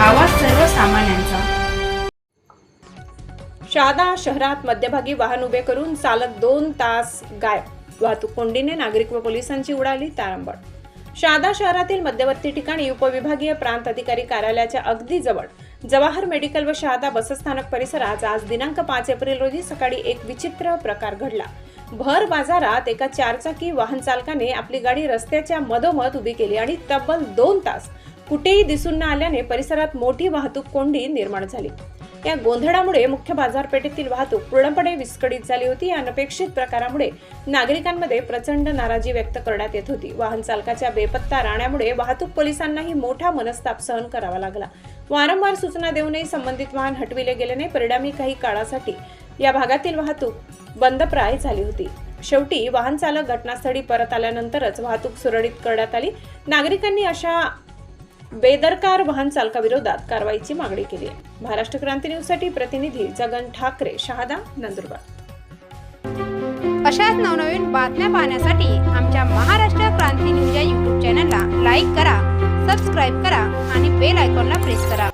आवाज सर्वसामान्यांचा. शहादा शहरात मध्यभागी वाहन उभे करून चालक दोन तास गायब वाहतूक कोंडीने नागरिक व पोलिसांची उडाली तारंबळ. शहादा शहरातील मध्यवर्ती ठिकाणी उपविभागीय प्रांत अधिकारी कार्यालयाच्या अगदी जवळ जवाहर मेडिकल व शहादा बसस्थानक परिसरात आज दिनांक पाच एप्रिल रोजी सकाळी एक विचित्र प्रकार घडला. भर बाजारात एका चारचाकी वाहन चालकाने आपली गाडी रस्त्याच्या मधोमध उभी केली आणि तब्बल दोन तास कुठेही दिसून न आल्याने परिसरात मोठी वाहतूक कोंडी निर्माण झाली. या गोंधळामुळे मुख्य बाजारपेठेतील वाहतूक पूर्णपणे विस्कळीत झाली होती. या अनपेक्षित प्रकारामुळे नागरिकांमध्ये प्रचंड नाराजी व्यक्त करण्यात येत होती. वाहन चालकाच्या बेपत्ता राहण्यामुळे वाहतूक पोलिसांनाही मोठा मनस्ताप सहन करावा लागला. वारंवार सूचना देऊनही संबंधित वाहन हटविले गेल्याने परिणामी काही काळासाठी या भागातील वाहतूक बंदप्राय झाली होती. शेवटी वाहन चालक घटनास्थळी परत आल्यानंतरच वाहतूक सुरळीत करण्यात आली. नागरिकांनी अशा बेदरकार वाहन चालकाविरोधात कारवाईची मागणी केली आहे. महाराष्ट्र क्रांती न्यूजसाठी प्रतिनिधी जगन ठाकरे शहादा नंदुरबार. अशाच नवनवीन बातम्या पाहण्यासाठी आमच्या महाराष्ट्र क्रांती न्यूज या यूट्यूब चॅनलला लाईक करा सबस्क्राईब करा आणि बेल आयकॉनला प्रेस करा.